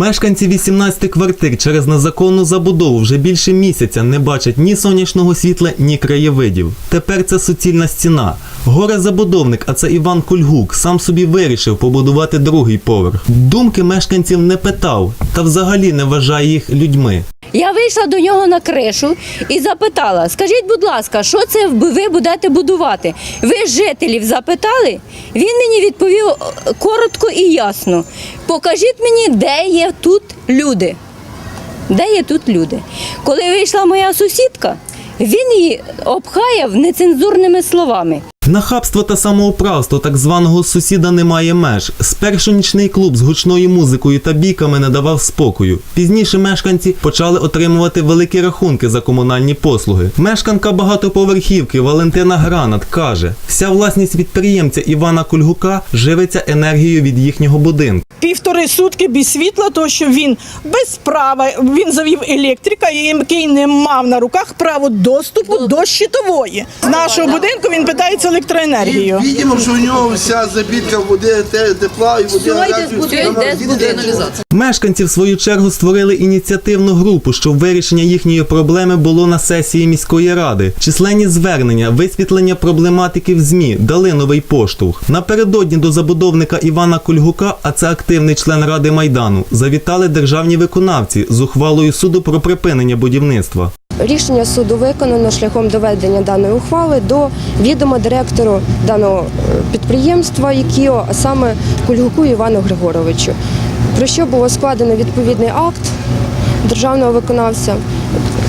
Мешканці 18 квартир через незаконну забудову вже більше місяця не бачать ні сонячного світла, ні краєвидів. Тепер це суцільна стіна. Горе забудовник, а це Іван Кульгук, сам собі вирішив побудувати другий поверх. Думки мешканців не питав та взагалі не вважає їх людьми. Я вийшла до нього на кришу і запитала: скажіть, будь ласка, що це ви будете будувати? Ви жителів запитали? Він мені відповів коротко і ясно. Покажіть мені, де є тут люди. Де є тут люди? Коли вийшла моя сусідка, він її обхаяв нецензурними словами. Нахабство та самоуправство так званого сусіда немає меж. Спершу нічний клуб з гучною музикою та бійками не давав спокою. Пізніше мешканці почали отримувати великі рахунки за комунальні послуги. Мешканка багатоповерхівки Валентина Гранат каже: вся власність підприємця Івана Кульгука живиться енергією від їхнього будинку. Півтори сутки без світла, тому що він без права, він завів електрика, який не мав на руках право доступу до щитової. З нашого будинку він питається електроенергією. Видимо, що у нього вся забітка води, тепла і води. Мешканці в свою чергу створили ініціативну групу, щоб вирішення їхньої проблеми було на сесії міської ради. Численні звернення, висвітлення проблематики в ЗМІ дали новий поштовх. Напередодні до забудовника Івана Кульгука, а це активний член ради майдану, завітали державні виконавці з ухвалою суду про припинення будівництва. Рішення суду виконано шляхом доведення даної ухвали до відома директору даного е, підприємства ЮКІО, а саме Кульгуку Івану Григоровичу. Про що було складено відповідний акт державного виконавця.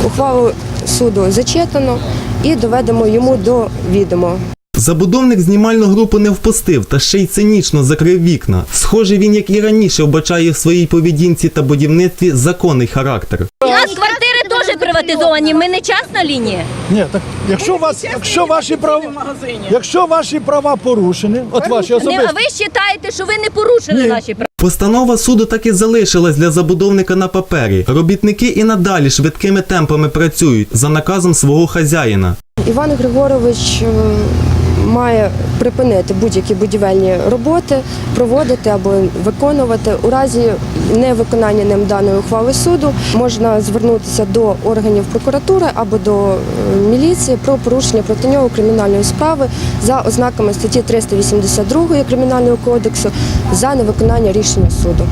Ухвалу суду зачитано і доведемо йому до відома. Забудовник знімальну групу не впустив та ще й цинічно закрив вікна. Схоже, він, як і раніше, вбачає в своїй поведінці та будівництві законний характер. У нас квартири теж приватизовані. Ми не частна лінія. Ні, так якщо вас, якщо ваші права, якщо ваші права порушені, от ваші Не, особисті, ви вважаєте, що ви не порушили наші права. Постанова суду так і залишилась для забудовника на папері. Робітники і надалі швидкими темпами працюють за наказом свого хазяїна. Іван Григорович е, має припинити будь-які будівельні роботи, проводити або виконувати. У разі невиконання ним даної ухвали суду можна звернутися до органів прокуратури або до е, міліції про порушення проти нього кримінальної справи за ознаками статті 382 Кримінального кодексу за невиконання рішення суду.